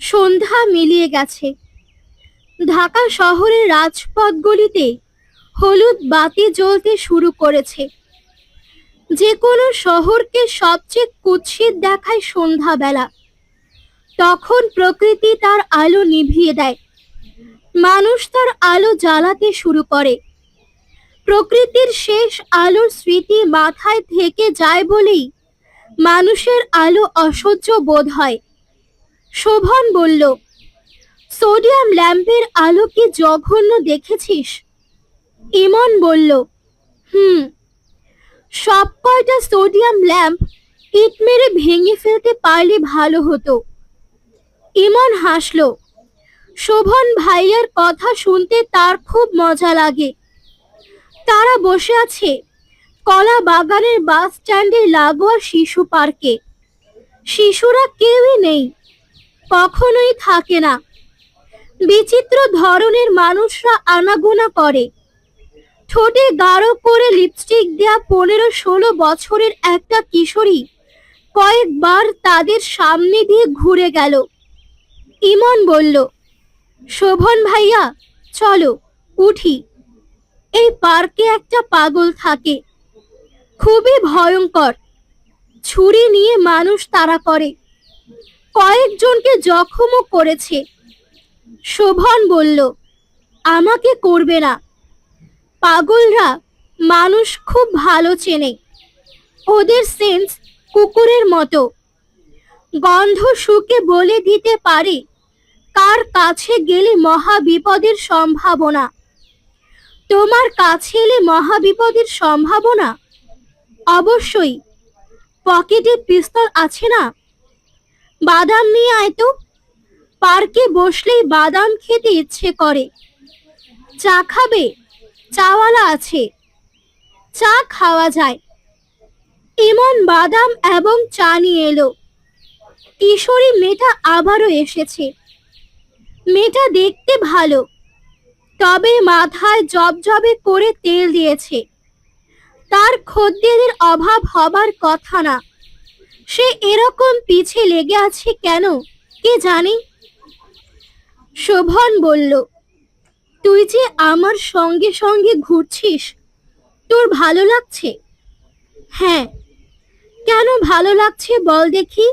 সন্ধ্যা মিলিয়ে গেছে। ঢাকা শহরের রাজপথগুলিতে হলুদ বাতি জ্বলতে শুরু করেছে। যে কোনো শহরকে সবচেয়ে কুৎসিত দেখায় সন্ধ্যাবেলা। তখন প্রকৃতি তার আলো নিভিয়ে দেয়। মানুষ তার আলো জ্বালাতে শুরু করে। প্রকৃতির শেষ আলোর স্মৃতি মাথায় থেকে যায় বলেই মানুষের আলো অসহ্য বোধ হয়। শোভন বলল, সোডিয়াম ল্যাম্পের আলো কি জঘন্য দেখেছিস? ইমন বলল, হুম, সব কয়টা সোডিয়াম ল্যাম্প ইট মেরে ভেঙে ফেলতে পারলে ভালো হতো। ইমন হাসলো, শোভন ভাইয়ার কথা শুনতে তার খুব মজা লাগে। তারা বসে আছে কলা বাগানের বাস স্ট্যান্ডে লাগোয়া শিশু পার্কে। শিশুরা কেউই নেই, কখনোই থাকে না। বিচিত্র ধরনের মানুষরা আনাগোনা করে। ঠোঁটে গাঢ় করে লিপস্টিক দেয়া পনেরো ষোলো বছরের একটা কিশোরী কয়েকবার তাদের সামনে দিয়ে ঘুরে গেল। ইমন বলল, শোভন ভাইয়া, চলো, উঠি। এই পার্কে একটা পাগল থাকে। খুবই ভয়ঙ্কর। ছুরি নিয়ে মানুষ তাড়া করে। কয়েকজনকে জখমও করেছে। শোভন বলল, আমাকে করবে না। পাগলরা মানুষ খুব ভালো চেনে। ওদের সেন্স কুকুরের মতো। গন্ধ শুকে বলে দিতে পারে কার কাছে গেলে মহা বিপদের সম্ভাবনা। তোমার কাছে এলে মহাবিপদের সম্ভাবনা? অবশ্যই। পকেটে পিস্তল আছে না? বাদাম নিয়ে আয় তো। পার্কে বসলেই বাদাম খেতে ইচ্ছে করে। চা খাবে? চাওয়ালা আছে। চা খাওয়া যায়। ইমন বাদাম এবং চা নিয়ে এলো। কিশোরী মেয়েটা আবারও এসেছে। মেয়েটা দেখতে ভালো। তবে মাথায় জবজবে করে তেল দিয়েছে। তার খদ্দেরের অভাব হবার কথা না। সে এরকম পিছে লেগে আছে কেন, কে জানে? শোভন বলল, তুই যে আমার সঙ্গে সঙ্গে ঘুরছিস, তোর ভালো লাগছে? হ্যাঁ। কেন ভালো লাগছে বল দেখি?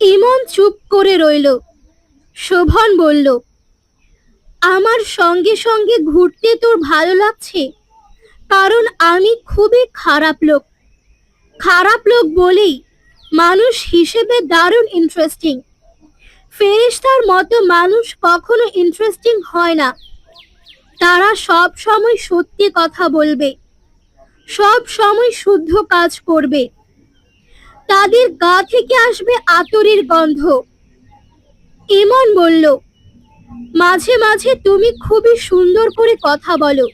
ইমন চুপ করে রইল। শোভন বলল আমার সঙ্গে সঙ্গে ঘুরতে তোর ভালো লাগছে? কারণ আমি খুবই খারাপ লোক। খারাপ লোক বলেই মানুষ হিসেবে দারুণ ইন্টারেস্টিং ফেরেশতার মতো মানুষ কখনো ইন্টারেস্টিং হয় না। তারা সব সময় সত্যি কথা বলবে। সব সময় শুদ্ধ কাজ করবে। তাদের গা থেকে আসবে আতরের গন্ধ। ইমন বলল মাঝে মাঝে তুমি খুবই সুন্দর করে কথা বলো।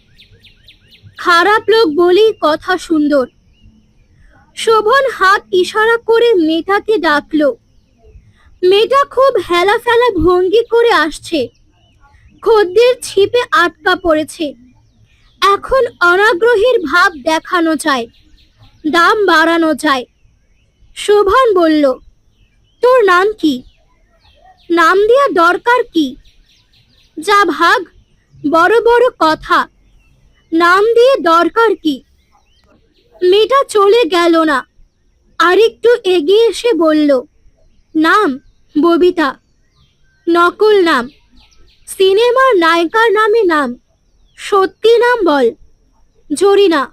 খারাপ লোক বলেই কথা সুন্দর। শোভন হাত ইশারা করে মেয়েটাকে ডাকলো। মেয়েটা খুব হেলা ফেলা ভঙ্গি করে আসছে। খদ্দের ছিপে আটকা পড়েছে। এখন অনাগ্রহীর ভাব দেখানো যায় দাম বাড়ানো যায় শোভন বলল, তোর নাম কি? নাম দেওয়া দরকার কি? যা ভাগ, বড় বড় কথা। নাম দিয়ে দরকার কি? মেয়েটা চলে গেল না। আরেকটু এগিয়ে এসে বলল, নাম, ববিতা। নকল নাম। সিনেমার নায়িকার নামে নাম। সত্যি নাম বল। জরিনা।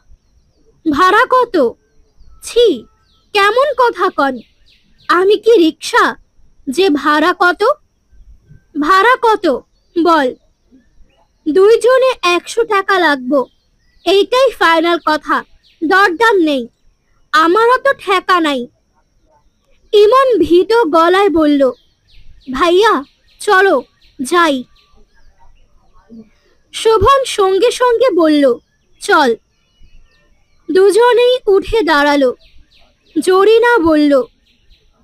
ভাড়া কত? ছি, কেমন কথা কন? আমি কি রিক্সা? যে ভাড়া কত? ভাড়া কত? বল। দুইজনে একশো টাকা লাগবো। এইটাই ফাইনাল কথা। দরদাম নেই। আমারও তো ঠেকা নাই। ইমন ভীত গলায় বলল, ভাইয়া, চলো, যাই। শোভন সঙ্গে সঙ্গে বলল, চল। দুজনেই উঠে দাঁড়াল। জরিনা বলল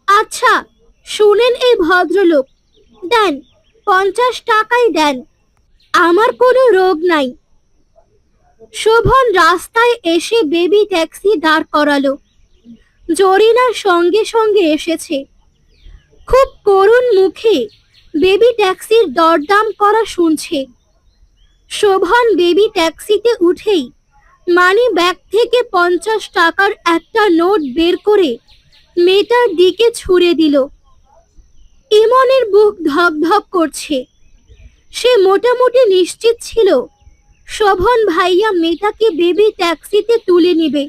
আচ্ছা শুনেন এই ভদ্রলোক। দেন। পঞ্চাশ টাকাই দেন। আমার কোনো রোগ নাই। শোভন রাস্তায় এসে বেবি ট্যাক্সি দাঁড় করালো। জরিনা সঙ্গে সঙ্গে এসেছে। খুব করুণ মুখে বেবি ট্যাক্সির দরদাম করা শুনছে। শোভন বেবি ট্যাক্সিতে উঠেই মানি ব্যাগ থেকে পঞ্চাশ টাকার একটা নোট বের করে মেয়েটার দিকে ছুঁড়ে দিল। ইমনের বুক ধকধক করছে। সে মোটামুটি নিশ্চিত ছিল, শোভন ভাইয়া মেয়েটাকে বেবি ট্যাক্সিতে তুলে নেবে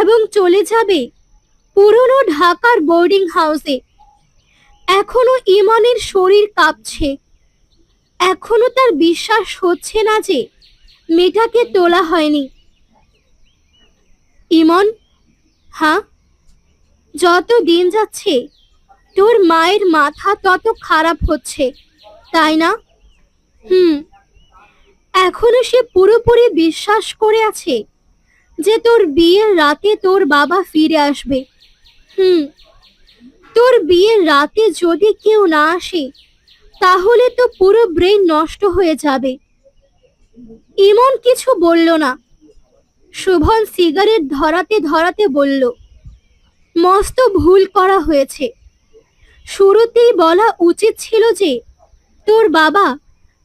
এবং চলে যাবে পুরনো ঢাকার বোর্ডিং হাউসে এখনও ইমনের শরীর কাঁপছে। এখনও তার বিশ্বাস হচ্ছে না যে মেয়েটাকে তোলা হয়নি। ইমন হ্যাঁ? যত দিন যাচ্ছে তোর মায়ের মাথা তত খারাপ হচ্ছে, তাই না? হুম। এখনও সে পুরোপুরি বিশ্বাস করে আছে যে তোর বিয়ের রাতে তোর বাবা ফিরে আসবে। হুম। তোর বিয়ের রাতে যদি কেউ না আসে, তাহলে তো পুরো ব্রেন নষ্ট হয়ে যাবে। ইমন কিছু বলল না। শোভন সিগারেট ধরাতে ধরাতে বলল, মস্ত ভুল করা হয়েছে। শুরুতেই বলা উচিত ছিল যে, তোর বাবা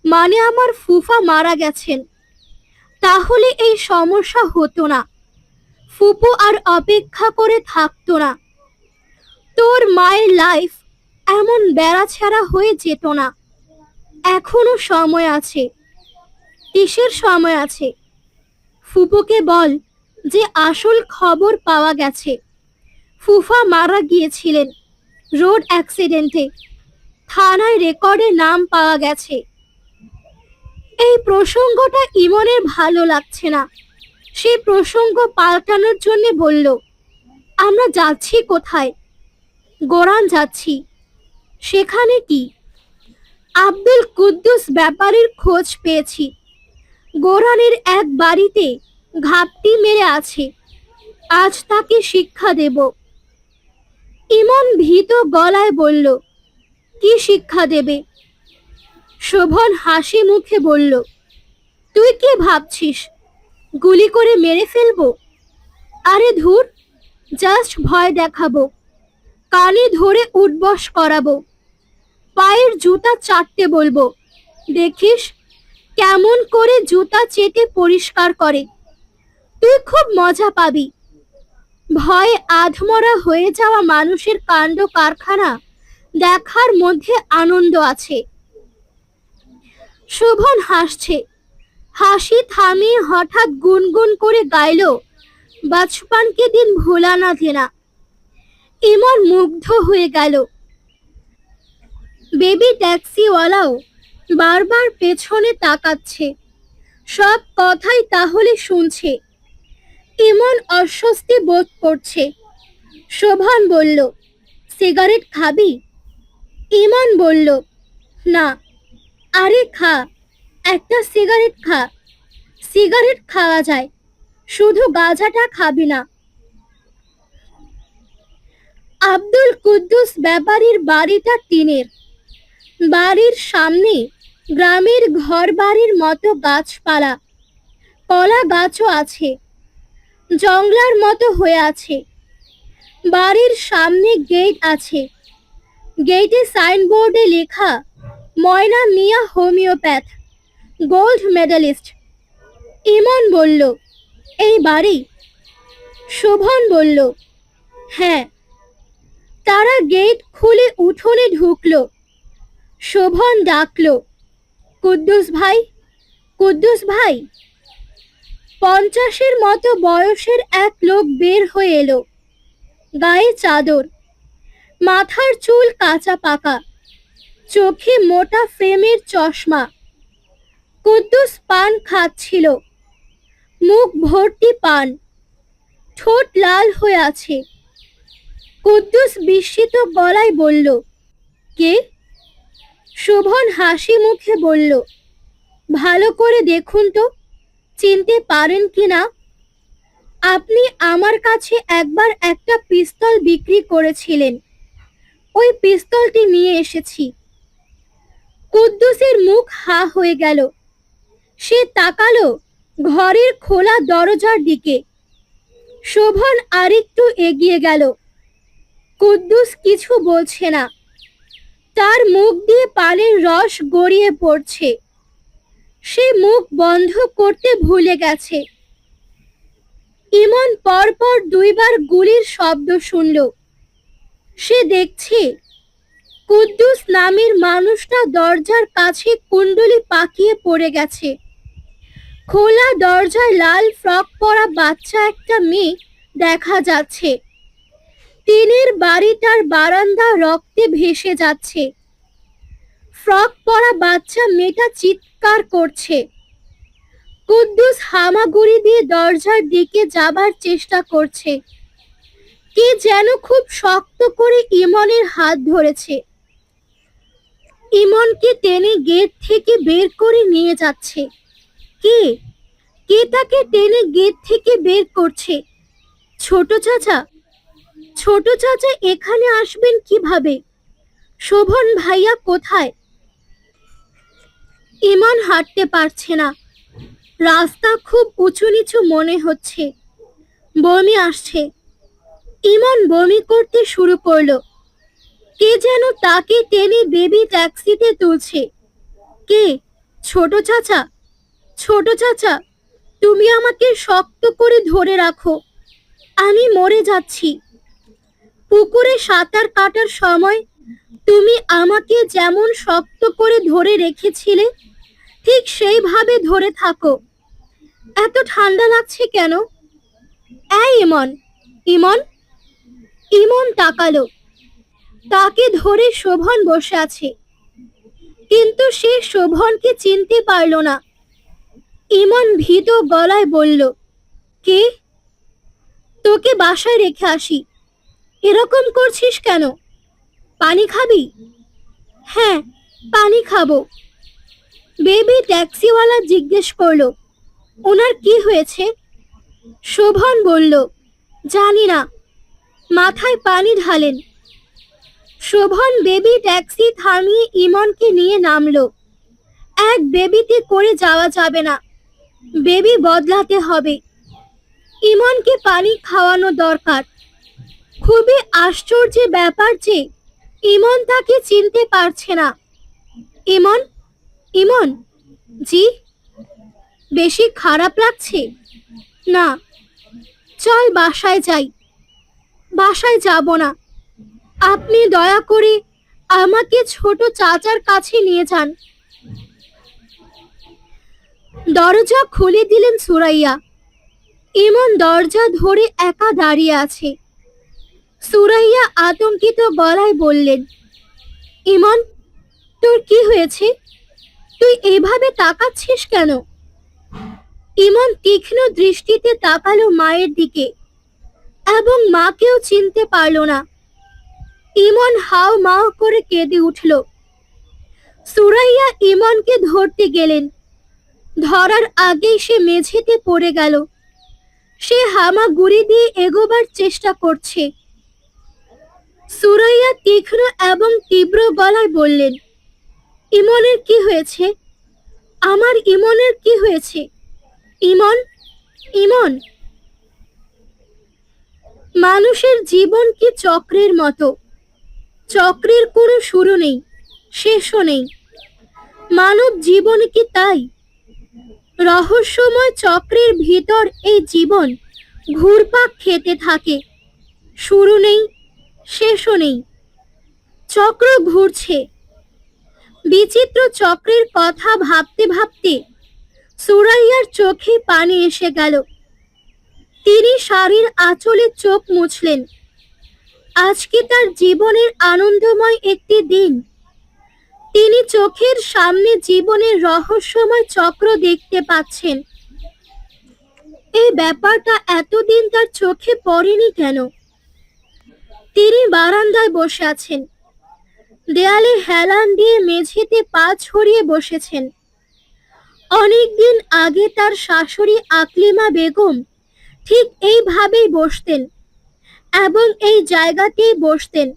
মানে আমার ফুফা মারা গেছেন। তাহলে এই সমস্যা হতো না। ফুপু আর অপেক্ষা করে থাকতো না। তোর মায়ের লাইফ এমন বেড়াছাড়া হয়ে যেত না। এখনও সময় আছে। কিসের সময় আছে? ফুপুকে বল যে আসল খবর পাওয়া গেছে। ফুফা মারা গিয়েছিলেন। রোড অ্যাক্সিডেন্টে। থানায় রেকর্ডে নাম পাওয়া গেছে। এই প্রসঙ্গটা ইমনের ভালো লাগছে না। সে প্রসঙ্গ পাল্টানোর জন্য বলল, আমরা যাচ্ছি কোথায়? গোরান যাচ্ছি। সেখানে কি? আব্দুল কুদ্দুস ব্যাপারের খোঁজ পেয়েছি। গোরানের এক বাড়িতে ঘাপটি মেরে আছে। আজ তাকে শিক্ষা দেব। ইমন ভীত গলায় বলল, কি শিক্ষা দেবে? শোভন হাসি মুখে বলল, তুই কি ভাবছিস, গুলি করে মেরে ফেলব? আরে ধুর, জাস্ট ভয় দেখাবো, কানে ধরে উঠবস করাবো, পায়ের জুতা চাটতে বলব, দেখিস কেমন করে জুতা চেটে পরিষ্কার করে, তুই খুব মজা পাবি। ভয়ে আধমরা হয়ে যাওয়া মানুষের কাণ্ড কারখানা দেখার মধ্যে আনন্দ আছে। শোভন হাসছে। হাসি থামিয়ে হঠাৎ গুনগুন করে গাইল বাচপানকে দিন ভোলা না দেনা। ইমন মুগ্ধ হয়ে গেল। বেবি ট্যাক্সিওয়ালাও বারবার পেছনে তাকাচ্ছে। সব কথাই তাহলে শুনছে। ইমন অস্বস্তি বোধ করছে। শোভন বলল, সিগারেট খাবি? ইমন বলল, না। আরে খা, একটা সিগারেট খা। সিগারেট খাওয়া যায়, শুধু গাঁজাটা খাবি না। আব্দুল কুদ্দুস ব্যাপারীর বাড়িটা টিনের। বাড়ির সামনে গ্রামের ঘর বাড়ির মতো গাছপালা, কলা গাছও আছে। জংলার মতো হয়ে আছে। বাড়ির সামনে গেট আছে। গেটে সাইনবোর্ডে লেখা, Moyna Mia homeopath gold medalist Emon বলল, এই বাড়ি? শোভন বলল হ্যাঁ। তারা গেট খুলে উঠোনে ঢুকল। শোভন ডাকল, কুদ্দুস ভাই কুদ্দুস ভাই। পঞ্চাশের মতো বয়সের এক লোক বের হয়ে এলো। গায়ে চাদর, মাথার চুল কাঁচা পাকা, চোখে মোটা ফ্রেমের চশমা, কুদ্দুস পান খাচ্ছিল, মুখ ভর্তি পান, ঠোঁট লাল হয়ে আছে। কুদ্দুস বিস্মিত গলায় বলল, কে? শোভন হাসি মুখে বলল, ভালো করে দেখুন তো। চিনতে পারেন কি না আপনি আমার কাছে একবার একটা পিস্তল বিক্রি করেছিলেন। ওই পিস্তলটি নিয়ে এসেছি। কুদ্দুসের মুখ হা হয়ে গেল। সে তাকালো ঘরের খোলা দরজার দিকে। শোভন আরেকটু এগিয়ে গেল। কুদ্দুস কিছু বলছে না। তার মুখ দিয়ে পানির রস গড়িয়ে পড়ছে। সে মুখ বন্ধ করতে ভুলে গেছে। ইমন পরপর দুইবার গুলির শব্দ শুনল। সে দেখছে, কুদ্দুস নামের মানুষটা দরজার কাছে কুণ্ডলি পাকিয়ে পড়ে গেছে। খোলা দরজায় লাল ফ্রক পরা বাচ্চা একটা মেয়ে দেখা যাচ্ছে। টিনের বাড়িটার বারান্দা রক্তে ভেসে যাচ্ছে। ফ্রক পরা বাচ্চা মেয়েটা চিৎকার করছে। কুদ্দুস হামাগুড়ি দিয়ে দরজার দিকে যাবার চেষ্টা করছে। কে যেন খুব শক্ত করে ইমনের হাত ধরেছে। ইমনকে টেনে গেট থেকে বের করে নিয়ে যাচ্ছে। কে? কে তাকে টেনে গেট থেকে বের করছে? ছোট চাচা ছোট চাচা এখানে আসবেন কীভাবে? শোভন ভাইয়া কোথায়? ইমন হাঁটতে পারছে না। রাস্তা খুব উঁচু নিচু মনে হচ্ছে। বমি আসছে। ইমন বমি করতে শুরু করল। কে যেন তাকে টেনে বেবি ট্যাক্সিতে তুলছে। কে? ছোট চাচা। ছোট চাচা, তুমি আমাকে শক্ত করে ধরে রাখো। আমি মরে যাচ্ছি। পুকুরে সাঁতার কাটার সময় তুমি আমাকে যেমন শক্ত করে ধরে রেখেছিলে, ঠিক সেইভাবে ধরে থাকো। এত ঠান্ডা লাগছে কেন? এই ইমন ইমন ইমন তাকালো। তাকে ধরে শোভন বসে আছে। কিন্তু সে শোভনকে চিনতে পারল না। ইমন ভীত গলায় বলল, কে? তোকে বাসায় রেখে আসি। এরকম করছিস কেন? পানি খাবি? হ্যাঁ পানি খাব। বেবি ট্যাক্সিওয়ালা জিজ্ঞেস করল, ওনার কি হয়েছে? শোভন বলল, জানি না। মাথায় পানি ঢালেন। শোভন বেবি ট্যাক্সি থামিয়ে ইমনকে নিয়ে নামলো। এক বেবিতে করে যাওয়া যাবে না। বেবি বদলাতে হবে। ইমনকে পানি খাওয়ানো দরকার। খুবই আশ্চর্যের ব্যাপার যে ইমন তাকে চিনতে পারছে না। ইমন ইমন, জি, বেশি খারাপ লাগছে? না, চল বাসায় যাই। বাসায় যাব না। আপনি দয়া করে আমাকে ছোট চাচার কাছে নিয়ে যান। দরজা খুলে দিলেন সুরাইয়া। ইমন দরজা ধরে একা দাঁড়িয়ে আছে। সুরাইয়া আতঙ্কিত গলায় বললেন, ইমন, তোর কি হয়েছে? তুই এভাবে তাকাচ্ছিস কেন? ইমন তীক্ষ্ণ দৃষ্টিতে তাকালো মায়ের দিকে এবং মাকেও চিনতে পারল না। ইমন হাও মাও করে কেঁদে উঠল। সুরাইয়া ইমনকে ধরতে গেলেন। ধরার আগেই সে মেঝেতে পড়ে গেল। সে হামা গুড়ি দিয়ে এগোবার চেষ্টা করছে। সুরাইয়া তীক্ষ্ণ এবং তীব্র গলায় বললেন, ইমনের কি হয়েছে? আমার ইমনের কি হয়েছে? ইমন ইমন! মানুষের জীবন কি চক্রের মতো? চক্রের কোনো শুরু নেই, শেষও নেই। মানব জীবন কি তাই? রহস্যময় চক্রের ভিতর এই জীবন ঘুরপাক খেতে থাকে। শুরু নেই শেষও নেই। চক্র ঘুরছে। বিচিত্র চক্রের কথা ভাবতে ভাবতে সুরাইয়ার চোখে পানি এসে গেল। তিনি শাড়ির আঁচলে চোখ মুছলেন। আজকে তার জীবনের আনন্দময় একটি দিন। তিনি চোখের সামনে জীবনের রহস্যময় চক্র দেখতে পাচ্ছেন। এই ব্যাপারটা এতদিন তার চোখে পড়েনি কেন? তিনি বারান্দায় বসে আছেন। দেয়ালে হেলান দিয়ে মেঝেতে পা ছড়িয়ে বসেছেন। অনেকদিন আগে তার শাশুড়ি আকলিমা বেগম ঠিক এইভাবেই বসতেন এবং এই জায়গাতেই বসতেন।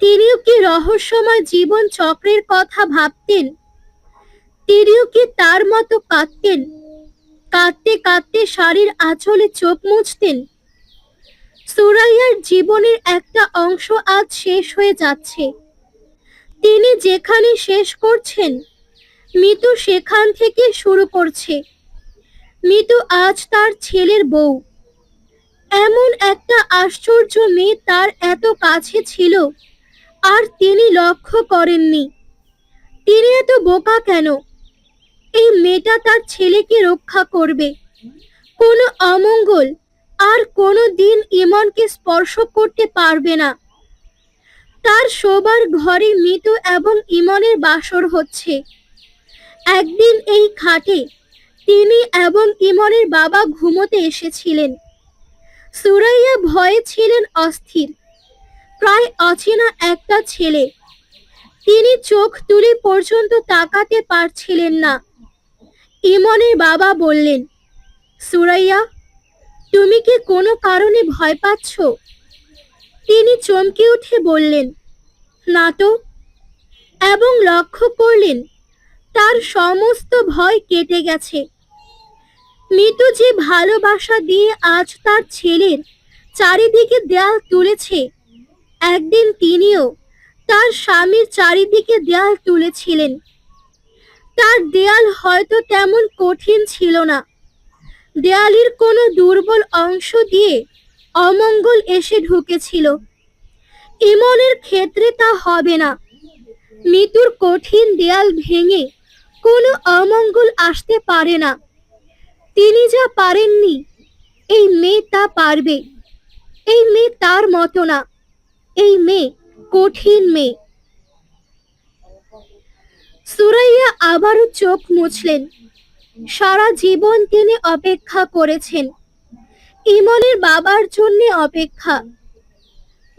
তিনিও কি রহস্যময় জীবন চক্রের কথা ভাবতেন? তিনিও কি তার মতো কাঁদতেন? কাঁদতে কাঁদতে শাড়ির আঁচলে চোখ মুছতেন? সুরাইয়ার জীবনের একটা অংশ আজ শেষ হয়ে যাচ্ছে। তিনি যেখানে শেষ করছেন, মিতু সেখান থেকে শুরু করছে। মিতু আজ তার ছেলের বউ। এমন একটা আশ্চর্য মেয়ে তার এত কাছে ছিল, আর তিনি লক্ষ্য করেননি। তিনি এত বোকা কেন? এই মেয়েটা তার ছেলেকে রক্ষা করবে। কোনো অমঙ্গল আর কোনো দিন ইমনকে স্পর্শ করতে পারবে না। তার শোবার ঘরে মৃত এবং ইমনের বাসর হচ্ছে। একদিন এই খাটে তিনি এবং ইমনের বাবা ঘুমোতে এসেছিলেন। সুরাইয়া ভয়ে ছিলেন অস্থির, প্রায় অচেনা একটা ছেলে। তিনি চোখ তুলে পর্যন্ত তাকাতে পারছিলেন না। ইমনের বাবা বললেন, সুরাইয়া তুমি কি কোনো কারণে ভয় পাচ্ছ? তিনি চমকে উঠে বললেন, না তো। এবং লক্ষ্য করলেন, তার সমস্ত ভয় কেটে গেছে। মিতু যে ভালোবাসা দিয়ে আজ তার ছেলের চারিদিকে দেয়াল তুলেছে, একদিন তিনিও তার স্বামীর চারিদিকে দেয়াল তুলেছিলেন। তার দেয়াল হয়তো তেমন কঠিন ছিল না। দেয়ালের কোনো দুর্বল অংশ দিয়ে অমঙ্গল এসে ঢুকেছিল। ইমনের ক্ষেত্রে তা হবে না। মৃত্যুর কঠিন দেয়াল ভেঙে কোনো অমঙ্গল আসতে পারে না। তিনি যা পারেননি, এই মেয়ে তা পারবে। এই মেয়ে তার মতো না, এই মেয়ে কঠিন মেয়ে। সুরাইয়া আবারও চোখ মুছলেন। সারা জীবন তিনি অপেক্ষা করেছেন। ইমনের বাবার জন্য অপেক্ষা।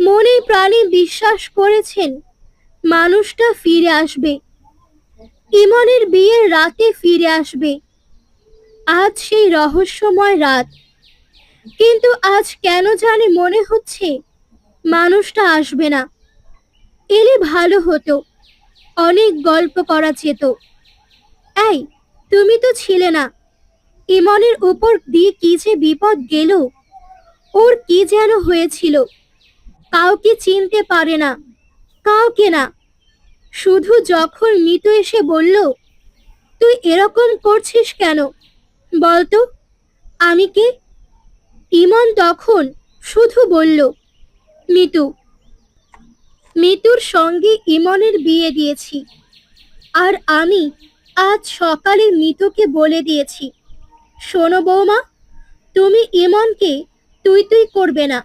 মনে প্রাণে বিশ্বাস করেছেন, মানুষটা ফিরে আসবে। ইমনের বিয়ের রাতে ফিরে আসবে। আজ সেই রহস্যময় রাত। কিন্তু আজ কেন জানি মনে হচ্ছে, মানুষটা আসবে না। এলে ভালো হতো, অনেক গল্প করা যেত। এই তুমি তো ছিলে না। ইমনের উপর দিয়ে কি যে বিপদ গেল, ওর কি যেন হয়েছিল, কাউকে চিনতে পারে না, কাউকে না। শুধু যখন মৃত এসে বলল, তুই এরকম করছিস কেন? বলতো, আমি কে? ইমন তখন শুধু বলল, মিতু, মিতুর সঙ্গে ইমনের বিয়ে দিয়েছি, আর আমি আজ সকালে মিতুকে বলে দিয়েছি, শোনো বৌমা, তুমি ইমনকে তুই তুই করবে না,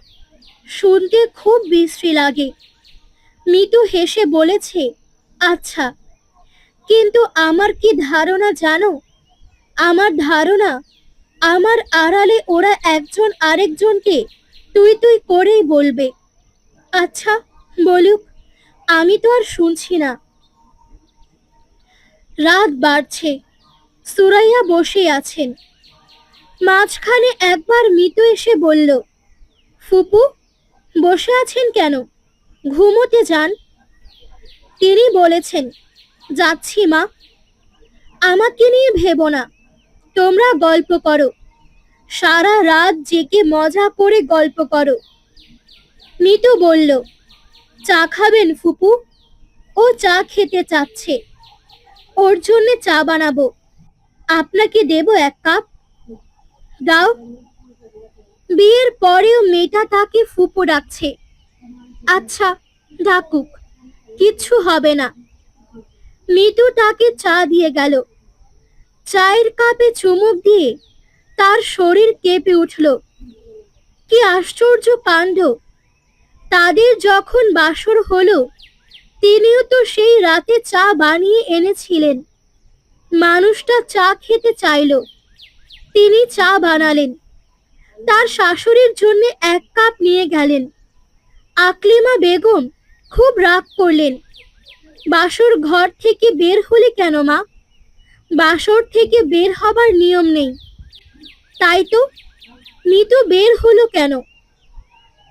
শুনতে খুব বিশ্রী লাগে। মিতু হেসে বলেছে আচ্ছা কিন্তু আমার কি ধারণা জানো? আমার ধারণা, আমার আড়ালে ওরা একজন আরেকজনকে তুই তুই করেই বলবে। আচ্ছা বলুক, আমি তো আর শুনছি না। রাত বাড়ছে। সুরাইয়া বসে আছেন। মাঝখানে একবার মিতু এসে বলল, ফুপু, বসে আছেন কেন? ঘুমোতে যান। তিনি বলেছেন, যাচ্ছি মা। আমাকে নিয়ে ভেবো না। তোমরা গল্প করো। সারা রাত জেগে মজা করে গল্প করো। মিতু বলল, চা খাবেন ফুপু? ও চা খেতে চাচ্ছে। ওর জন্য চা বানাবো। আপনাকে দেব এক কাপ। দাও। বিয়ের পরেও মেয়েটা তাকে ফুপু ডাকছে। আচ্ছা ডাকুক। কিচ্ছু হবে না। মিতু তাকে চা দিয়ে গেল। চায়ের কাপে চুমুক দিয়ে তার শরীর কেঁপে উঠল। কি আশ্চর্য কাণ্ড। তাদের যখন বাসর হলো তিনিও তো সেই রাতে চা বানিয়ে এনেছিলেন। মানুষটা চা খেতে চাইল। তিনি চা বানালেন। তার শাশুড়ির জন্য এক কাপ নিয়ে গেলেন। আকলিমা বেগম খুব রাগ করলেন। বাসর ঘর থেকে বের হলে কেন মা? বাসর থেকে বের হবার নিয়ম নেই। তাই তো, মৃত বের হলো কেন?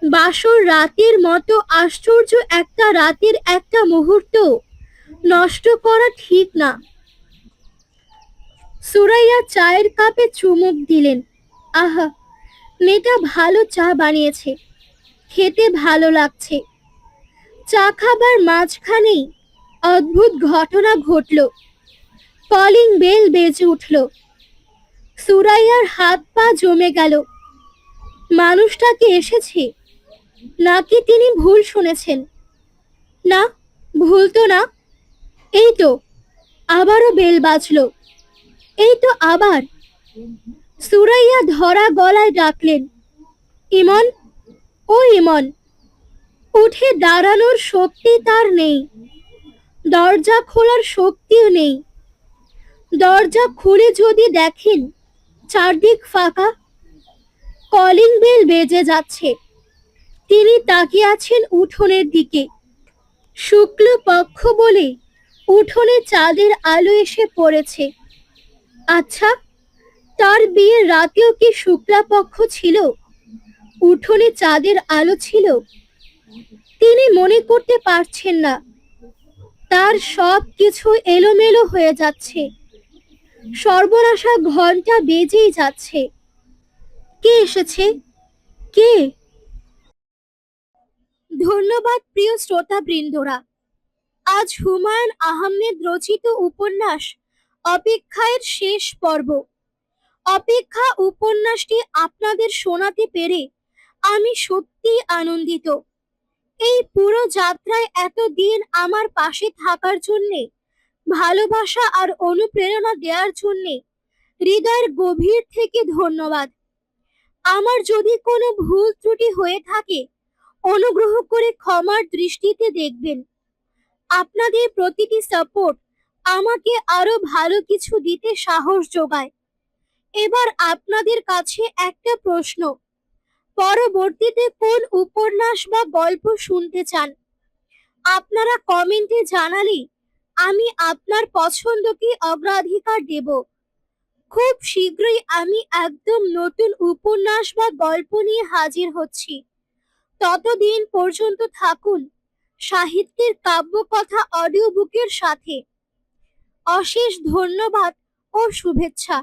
বাসর রাতের মতো আশ্চর্য একটা রাতের একটা মুহূর্ত নষ্ট করা ঠিক না। সুরাইয়া চায়ের কাপে চুমুক দিলেন। আহা, মেয়েটা ভালো চা বানিয়েছে। খেতে ভালো লাগছে। চা খাবার মাঝখানেই অদ্ভুত ঘটনা ঘটল। কলিং বেল বেজে উঠল। সুরাইয়ার হাত পা জমে গেল। মানুষটাকে এসেছে। নাকি তিনি ভুল শুনেছেন? না, ভুল তো না। এই তো, আবারও বেল বাজলো। এই তো আবার। সুরাইয়া ধরা গলায় ডাকলেন, ইমন, ও ইমন, উঠে দাঁড়ানোর শক্তি তার নেই। দরজা খোলার শক্তিও নেই। দরজা খুলে যদি দেখেন, চারদিক ফাঁকা। কলিং বেল বেজে যাচ্ছে। তিনি তাকিয়ে আছেন উঠোনের দিকে। শুক্ল পক্ষ বলে উঠোনে চাঁদের আলো এসে পড়েছে। আচ্ছা তার বিয়ের রাতেও কি শুক্লাপক্ষ ছিল? উঠোনে চাঁদের আলো ছিল। তিনি মনে করতে পারছেন না। তার সব কিছু এলোমেলো হয়ে যাচ্ছে। সর্বনাশা ঘণ্টা বেজেই যাচ্ছে। কে এসেছে? কে? ধন্যবাদ প্রিয় শ্রোতা বৃন্দরা আজ হুমায়ুন আহমেদ রচিত উপন্যাস অপেক্ষায়ের শেষ পর্ব। অপেক্ষা উপন্যাসটি আপনাদের শোনাতে পেরে আমি সত্যি আনন্দিত। এই পুরো যাত্রায় এতদিন আমার পাশে থাকার জন্যে, ভালোবাসা আর অনুপ্রেরণা দেওয়ার জন্যে হৃদয়ের গভীর থেকে ধন্যবাদ। আমার যদি কোনো ভুল ত্রুটি হয়ে থাকে অনুগ্রহ করে ক্ষমার দৃষ্টিতে দেখবেন। আপনাদের প্রতিটি সাপোর্ট আমাকে আরও ভালো কিছু দিতে সাহস যোগায়। এবার আপনাদের কাছে একটা প্রশ্ন। পরবর্তীতে কোন উপন্যাস বা গল্প শুনতে চান? আপনারা কমেন্টে জানালে আমি আপনার পছন্দকে অগ্রাধিকার দেব। খুব শীঘ্রই আমি একদম নতুন উপন্যাস বা গল্প নিয়ে হাজির হচ্ছি। ততদিন পর্যন্ত থাকুন সাহিত্যের কাব্যকথা অডিও বুকের সাথে। অশেষ ধন্যবাদ ও শুভেচ্ছা।